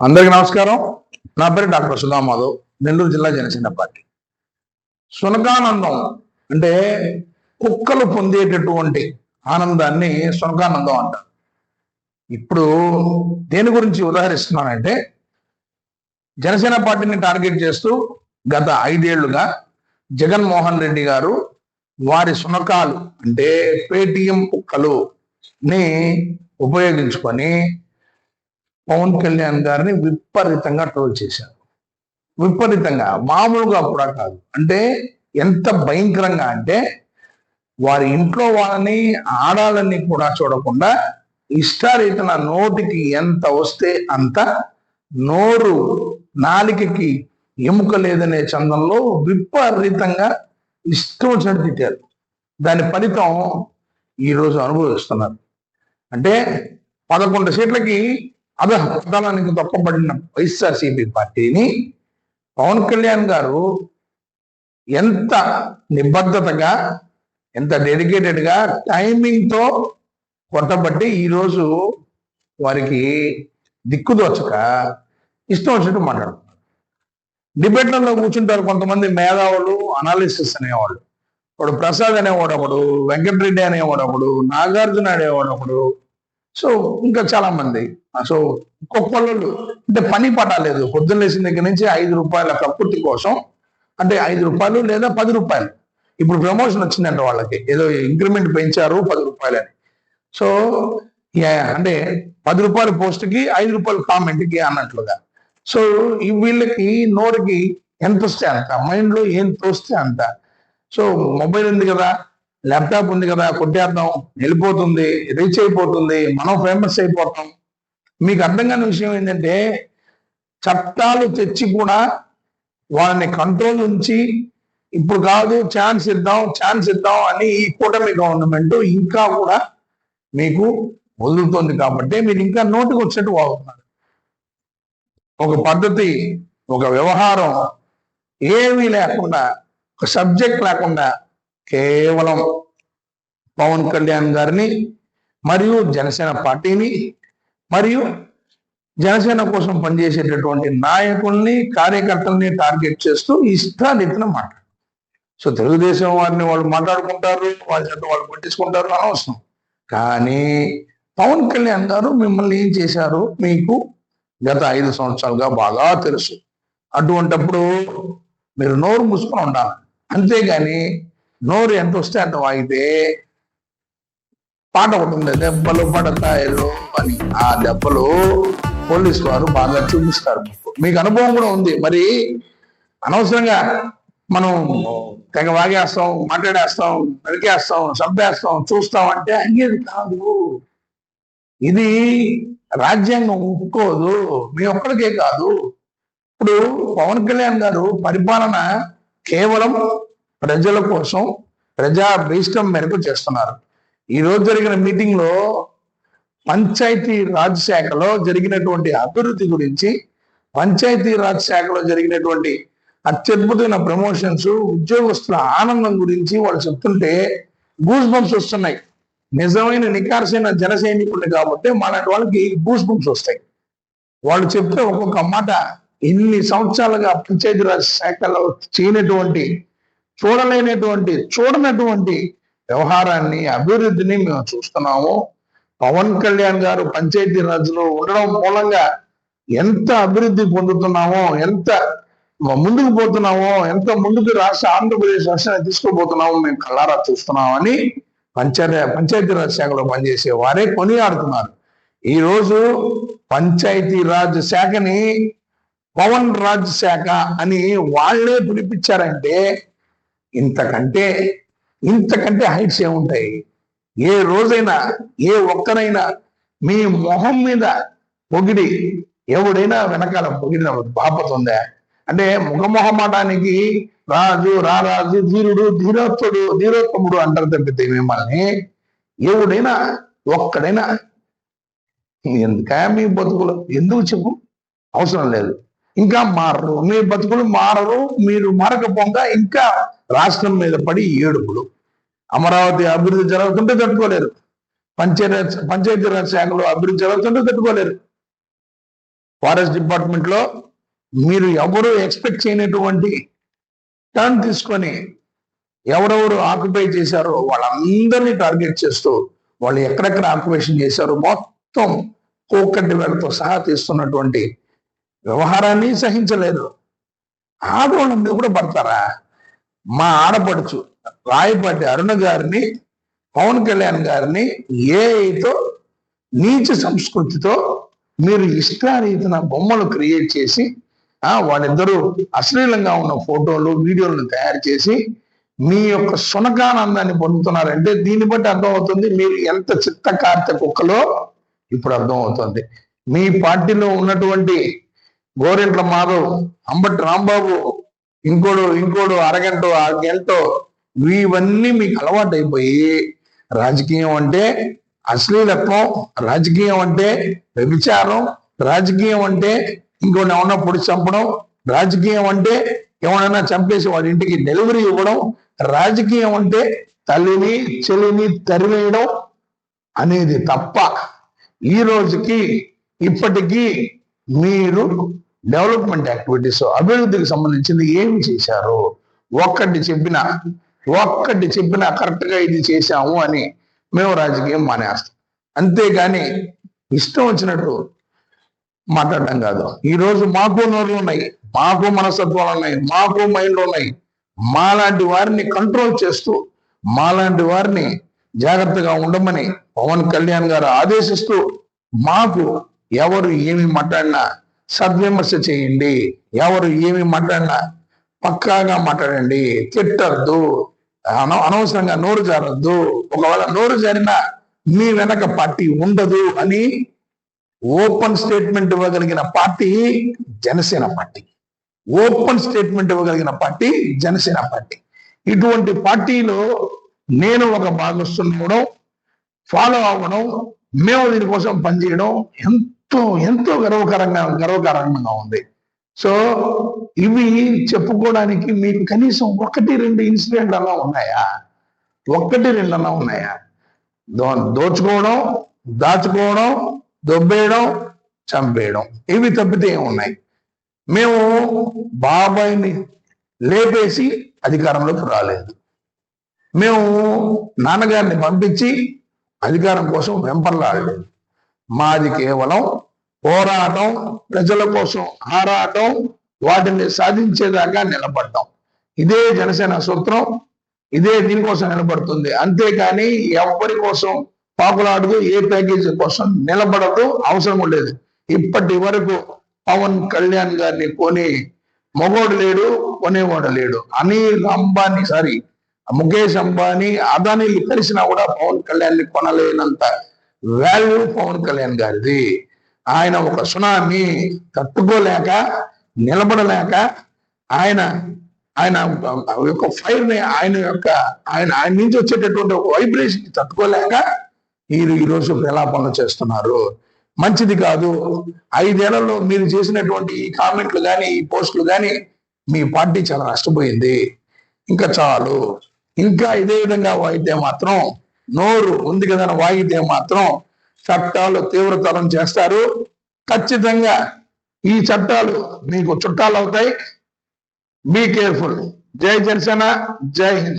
అందరికీ నమస్కారం. నా పేరు డాక్టర్ సుధామాధవ్ నెల్లూరు జిల్లా జనసేన పార్టీ. సునకానందం అంటే కుక్కలు పొందేటటువంటి ఆనందాన్ని సునకానందం అంటారు. ఇప్పుడు దేని గురించి ఉదాహరిస్తున్నానంటే జనసేన పార్టీని టార్గెట్ చేస్తూ గత ఐదేళ్ళుగా జగన్మోహన్ రెడ్డి గారు వారి సునకాలు అంటే పేటిఎం కుక్కలు ని ఉపయోగించుకొని పవన్ కళ్యాణ్ గారిని విపరీతంగా ట్రోల్ చేశారు. విపరీతంగా మామూలుగా కూడా కాదు. అంటే ఎంత భయంకరంగా అంటే వారి ఇంట్లో వాళ్ళని ఆడాలని కూడా చూడకుండా ఇష్టారీతన నోటికి ఎంత వస్తే అంత నోరు నాలికకి ఎముక లేదనే చందంలో విపరీతంగా ఇష్టం వచ్చినట్టు తిట్టారు. దాని ఫలితం ఈరోజు అనుభవిస్తున్నారు. అంటే పదకొండు సీట్లకి అద పదనానికి తొక్కబడిన వైఎస్ఆర్సీపీ పార్టీని పవన్ కళ్యాణ్ గారు ఎంత నిబద్ధతగా ఎంత డెడికేటెడ్గా టైమింగ్తో కొట్టబట్టి ఈరోజు వారికి దిక్కుదోచక ఇష్టం వచ్చినట్టు మాట్లాడుతున్నారు. డిబేట్లలో కూర్చుంటారు కొంతమంది మేధావులు అనాలిసిస్ అనేవాళ్ళు. ఇప్పుడు ప్రసాద్ అనేవాడు ఒకడు వెంకటరెడ్డి అనేవాడు ఒకడు నాగార్జున అనేవాడు ఒకడు సో ఇంకా చాలా మంది సో ఒక్కొక్కళ్ళు అంటే పని పడాలేదు పొద్దున్న లేచిన దగ్గర నుంచి ఐదు రూపాయల ప్రకృతి కోసం అంటే ఐదు రూపాయలు లేదా పది రూపాయలు. ఇప్పుడు ప్రమోషన్ వచ్చిందంట వాళ్ళకి. ఏదో ఇంక్రిమెంట్ పెంచారు పది రూపాయలని. సో అంటే పది రూపాయల పోస్ట్కి ఐదు రూపాయలు కామెంట్కి అన్నట్లుగా. సో ఈ వీళ్ళకి నోరుకి ఎంత వస్తే అంత? మైండ్లో ఏం తోస్తే అంత? సో మొబైల్ ఉంది కదా. ల్యాప్టాప్ ఉంది కదా కొట్టేద్దాం వెళ్ళిపోతుంది రీచ్ అయిపోతుంది మనం ఫేమస్ అయిపోతాం. మీకు అర్థం కాని విషయం ఏంటంటే చట్టాలు తెచ్చి కూడా వాళ్ళని కంట్రోల్ ఉంచి ఇప్పుడు కాదు ఛాన్స్ ఇద్దాం ఛాన్స్ ఇద్దాం అని ఈ కూటమి గవర్నమెంట్ ఇంకా కూడా మీకు వదులుతుంది కాబట్టి మీరు ఇంకా నోటికి వచ్చినట్టు వాగుతున్నారు ఒక పద్ధతి ఒక వ్యవహారం ఏమీ లేకుండా ఒక సబ్జెక్ట్ లేకుండా కేవలం పవన్ కళ్యాణ్ గారిని మరియు జనసేన పార్టీని మరియు జనసేన కోసం పనిచేసేటటువంటి నాయకుల్ని కార్యకర్తల్ని టార్గెట్ చేస్తూ ఇష్టారీతిన మాట సో తెలుగుదేశం వారిని వాళ్ళు మాట్లాడుకుంటారు వాళ్ళ చేత వాళ్ళు పట్టించుకుంటారు అనవసరం. కానీ పవన్ కళ్యాణ్ గారు మిమ్మల్ని ఏం చేశారు? మీకు గత ఐదు సంవత్సరాలుగా బాగా తెలుసు. అటువంటప్పుడు మీరు నోరు మూసుకొని ఉండాలి. అంతేగాని నోరు ఎంత వస్తే అంత వాగితే పాట ఉంటుంది దెబ్బలు పడతాయో అని. ఆ దెబ్బలు పోలీసు వారు బాగా చూపిస్తారు మీకు. మీకు అనుభవం కూడా ఉంది. మరి అనవసరంగా మనం తెగ వాగేస్తాం మాట్లాడేస్తాం నరికేస్తాం చంపేస్తాం చూస్తాం అంటే అంగేది కాదు. ఇది రాజ్యాంగం ఒప్పుకోదు. మీ ఒక్కడికే కాదు. ఇప్పుడు పవన్ కళ్యాణ్ గారు పరిపాలన కేవలం ప్రజల కోసం ప్రజా భీష్టం మేరకు చేస్తున్నారు. ఈరోజు జరిగిన మీటింగ్లో పంచాయతీ రాజ్ శాఖలో జరిగినటువంటి అభివృద్ధి గురించి పంచాయతీ రాజ్ శాఖలో జరిగినటువంటి అత్యద్భుతమైన ప్రమోషన్స్ ఉద్యోగస్తుల ఆనందం గురించి వాళ్ళు చెప్తుంటే గూస్ బంప్స్ వస్తున్నాయి. నిజమైన నికార్సైన జన సైనికుడు కాబట్టి మనటి వాళ్ళకి గూస్ బంప్స్ వస్తాయి. వాళ్ళు చెప్తే ఒక్కొక్క మాట ఇన్ని సంవత్సరాలుగా పంచాయతీరాజ్ శాఖలో చేయనటువంటి చూడలేనటువంటి చూడనటువంటి వ్యవహారాన్ని అభివృద్ధిని మేము చూస్తున్నాము. పవన్ కళ్యాణ్ గారు పంచాయతీ రాజులో ఉండడం మూలంగా ఎంత అభివృద్ధి పొందుతున్నామో ఎంత ముందుకు పోతున్నామో ఎంత ముందుకు రాష్ట్ర ఆంధ్రప్రదేశ్ రాష్ట్రాన్ని తీసుకోబోతున్నామో మేము కళ్ళారా చూస్తున్నామని పంచాయతీ పంచాయతీరాజ్ శాఖలో పనిచేసే వారే కొనియాడుతున్నారు. ఈ రోజు పంచాయతీ రాజ్ శాఖని పవన్ రాజ్ శాఖ అని వాళ్ళే పిలిపించారంటే ఇంతకంటే ఇంతకంటే హైట్స్ ఏముంటాయి? ఏ రోజైనా ఏ ఒక్కరైనా మీ మొహం మీద పొగిడి ఎవడైనా వెనకాల పొగిడిన బాపత ఉందా? అంటే ముఖమొహమాటానికి రాజు రారాజు ధీరుడు ధీరోత్తుడు ధీరోత్తముడు అంటారు తప్పితే మిమ్మల్ని ఎవడైనా ఒక్కడైనా ఎందుక మీ బతుకులు? ఎందుకు చెప్పు? అవసరం లేదు. ఇంకా మారరు. మీ బతుకులు మారరు మీరు మారకపోగా ఇంకా రాష్ట్రం మీద పడి ఏడుపులు. అమరావతి అభివృద్ధి జరుగుతుంటే తట్టుకోలేరు. పంచాయతీ పంచాయతీరాజ్ శాఖలో అభివృద్ధి జరుగుతుంటే తట్టుకోలేరు. ఫారెస్ట్ డిపార్ట్మెంట్లో మీరు ఎవరు ఎక్స్పెక్ట్ చేయనటువంటి టర్న్ తీసుకొని ఎవరెవరు ఆక్యుపై చేశారో వాళ్ళందరినీ టార్గెట్ చేస్తూ వాళ్ళు ఎక్కడెక్కడ ఆక్యుపేషన్ చేశారో మొత్తం కోకట్టి వేలతో సహా తీస్తున్నటువంటి వ్యవహారాన్ని సహించలేదు ఆడవాళ్ళ మీద కూడా పడతారా? మా ఆడపడుచు రాయపాటి అరుణ గారిని పవన్ కళ్యాణ్ గారిని ఏఐతో నీచ సంస్కృతితో మీరు ఇష్టారీతన బొమ్మలు క్రియేట్ చేసి ఆ వాళ్ళిద్దరూ అశ్లీలంగా ఉన్న ఫోటోలు వీడియోలను తయారు చేసి మీ యొక్క సునకానందాన్ని పొందుతున్నారంటే దీన్ని బట్టి అర్థమవుతుంది మీరు ఎంత చిత్త కార్త కుక్కలో ఇప్పుడు అర్థమవుతుంది. మీ పార్టీలో ఉన్నటువంటి గోరెంట్ల మాధవ్ అంబటి రాంబాబు ఇంకోడు ఇంకోడు అరగంట ఆ ఇవన్నీ మీకు అలవాటు అయిపోయి రాజకీయం అంటే అశ్లీలత్వం రాజకీయం అంటే వ్యభిచారం రాజకీయం అంటే ఇంకోటి ఏమన్నా పొడి చంపడం రాజకీయం అంటే ఎవరైనా చంపేసి వారి ఇంటికి డెలివరీ ఇవ్వడం రాజకీయం అంటే తల్లిని చెల్లిని తరివేయడం అనేది తప్ప ఈ రోజుకి ఇప్పటికీ మీరు డెవలప్మెంట్ యాక్టివిటీస్ అభివృద్ధికి సంబంధించింది ఏమి చేశారు? ఒక్కటి చెప్పిన ఒక్కటి చెప్పినా కరెక్ట్గా ఇది చేశాము అని మేము రాజకీయం మానేస్తాం. అంతేగాని ఇష్టం వచ్చినట్టు మాట్లాడడం కాదు. ఈ రోజు మాకు నోర్లు ఉన్నాయి మాకు మనస్తత్వాలు ఉన్నాయి మాకు మైండ్లు ఉన్నాయి. మాలాంటి వారిని కంట్రోల్ చేస్తూ మాలాంటి వారిని జాగ్రత్తగా ఉండమని పవన్ కళ్యాణ్ గారు ఆదేశిస్తూ మాకు ఎవరు ఏమి మాట్లాడినా సద్విమర్శ చేయండి. ఎవరు ఏమి మాట్లాడినా పక్కాగా మాట్లాడండి. తిట్టద్దు. అన- అనవసరంగా నోరు జారద్దు. ఒకవేళ నోరు జారినా మీ వెనక పార్టీ ఉండదు అని ఓపెన్ స్టేట్మెంట్ ఇవ్వగలిగిన party Janasena party. Open statement ఇవ్వగలిగిన పార్టీ జనసేన పార్టీ. ఇటువంటి పార్టీలో నేను ఒక భాగస్తున్నవడం ఫాలో అవ్వడం మేము దీనికోసం పనిచేయడం ఎంత మొత్తం ఎంతో గర్వకరంగా గర్వకారణంగా ఉంది. సో ఇవి చెప్పుకోవడానికి మీకు కనీసం ఒకటి రెండు ఇన్సిడెంట్ అలా ఉన్నాయా? ఒక్కటి రెండు అలా ఉన్నాయా? దో- దోచుకోవడం దాచుకోవడం దొబ్బేయడం చంపేయడం. ఇవి తప్పితే ఉన్నాయి మేము బాబాయిని లేపేసి అధికారంలోకి రాలేదు. మేము నాన్నగారిని పంపించి అధికారం కోసం వెంపర్లాడలేదు. మాది కేవలం పోరాటం ప్రజల కోసం ఆరాటం వాటిని సాధించేదాకా నిలబడ్డం. ఇదే జనసేన సూత్రం ఇదే దీనికోసం నిలబడుతుంది. అంతేకాని ఎవరి కోసం పాపులాడదు ఏ ప్యాకేజీ కోసం నిలబడదు అవసరం లేదు. ఇప్పటి వరకు పవన్ కళ్యాణ్ గారిని కొని మొగోడు లేడు కొనేవాడు లేడు. అనిల్ అంబానీ సారీ ముఖేష్ అంబానీ అదానీలు కలిసినా కూడా పవన్ కళ్యాణ్ని కొనలేనంత వాల్యూ పవన్ కళ్యాణ్ గారిది. ఆయన ఒక సునామీ తట్టుకోలేక నిలబడలేక ఆయన ఆయన యొక్క ఫైర్ని ఆయన యొక్క ఆయన ఆయన నుంచి వచ్చేటటువంటి ఒక వైబ్రేషన్ తట్టుకోలేక మీరు ఈ రోజు ప్రలాపనలు చేస్తున్నారు. మంచిది కాదు. ఐదేళ్ళలో మీరు చేసినటువంటి ఈ కామెంట్లు కానీ ఈ పోస్టులు కానీ మీ పార్టీ చాలా నష్టపోయింది. ఇంకా చాలు. ఇంకా ఇదే విధంగా అయితే మాత్రం నోరు ఉంది కదా వాగితే మాత్రం చట్టాలు తీవ్రతరం చేస్తారు. ఖచ్చితంగా ఈ చట్టాలు మీకు చుట్టాలు అవుతాయి బీ కేర్ఫుల్ జై జనసేన జై హింద్.